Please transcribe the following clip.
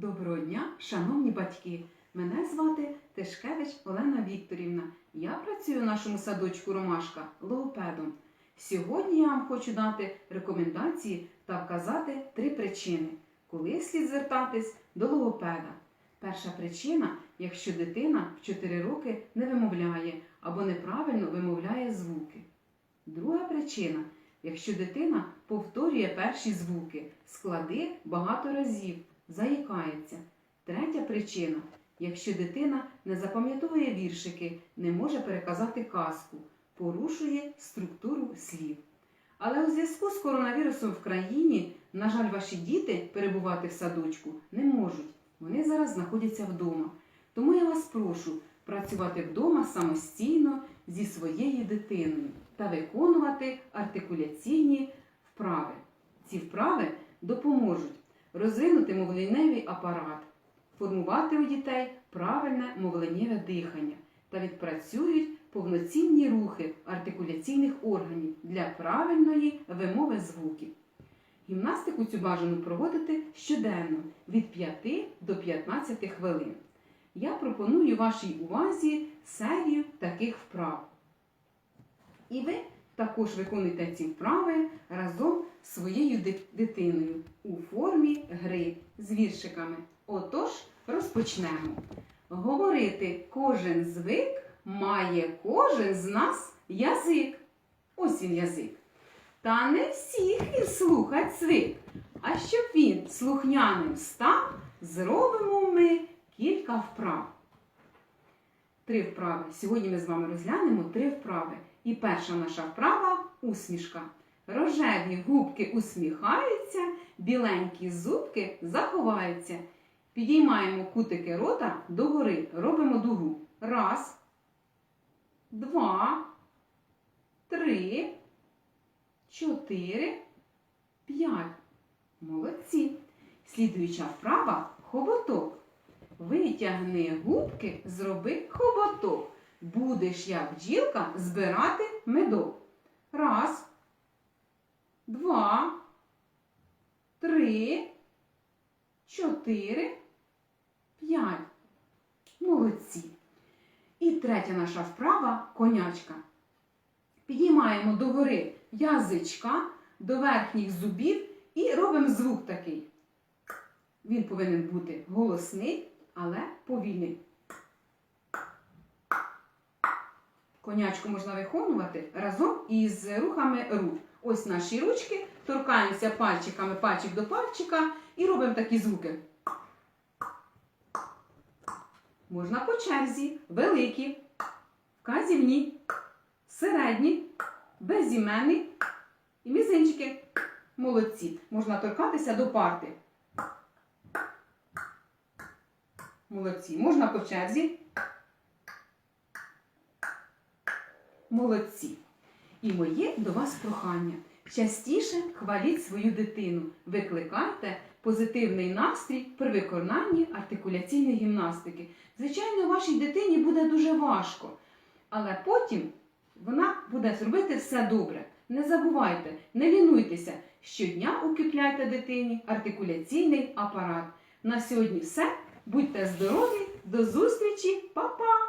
Доброго дня, шановні батьки! Мене звати Тишкевич Олена Вікторівна. Я працюю в нашому садочку Ромашка логопедом. Сьогодні я вам хочу дати рекомендації та вказати три причини, коли слід звертатись до логопеда. Перша причина, якщо дитина в 4 роки не вимовляє або неправильно вимовляє звуки. Друга причина, якщо дитина повторює перші звуки, склади багато разів, заїкається. Третя причина, якщо дитина не запам'ятовує віршики, не може переказати казку, порушує структуру слів. Але у зв'язку з коронавірусом в країні, на жаль, ваші діти перебувати в садочку не можуть. Вони зараз знаходяться вдома. Тому я вас прошу працювати вдома самостійно зі своєю дитиною та виконувати артикуляційні вправи. Ці вправи допоможуть розвинути мовленнєвий апарат, формувати у дітей правильне мовленнєве дихання та відпрацюють повноцінні рухи артикуляційних органів для правильної вимови звуків. Гімнастику цю бажано проводити щоденно від 5 до 15 хвилин. Я пропоную вашій увазі серію таких вправ. І ви також виконуйте ці вправи разом своєю дитиною у формі гри з віршиками. Отож, розпочнемо. Говорити кожен звик має кожен з нас язик. Ось він язик. Та не всіх він слухать звик. А щоб він слухняним став, зробимо ми кілька вправ. Три вправи. Сьогодні ми з вами розглянемо три вправи. І перша наша вправа усмішка. Рожеві губки усміхаються, біленькі зубки заховаються. Підіймаємо кутики рота догори, робимо дугу. Раз, два, три, чотири, п'ять. Молодці. Слідуюча вправа хоботок. Витягни губки, зроби хоботок. Будеш, як бджілка, збирати медок. Раз, два, три, чотири, п'ять. Молодці. І третя наша вправа конячка. Підіймаємо догори язичка до верхніх зубів і робимо звук такий. Він повинен бути голосний, але повільний. Конячку можна виконувати разом із рухами рук. Ось наші ручки, торкаємося пальчиками пальчик до пальчика і робимо такі звуки. Можна по черзі, великі, вказівні, середні, безіменні і мізинчики. Молодці. Можна торкатися до парти. Молодці. Можна по черзі. Молодці. І моє до вас прохання. Частіше хваліть свою дитину, викликайте позитивний настрій при виконанні артикуляційної гімнастики. Звичайно, вашій дитині буде дуже важко, але потім вона буде зробити все добре. Не забувайте, не лінуйтеся. Щодня укріпляйте дитині артикуляційний апарат. На сьогодні все. Будьте здорові, до зустрічі, Па-па!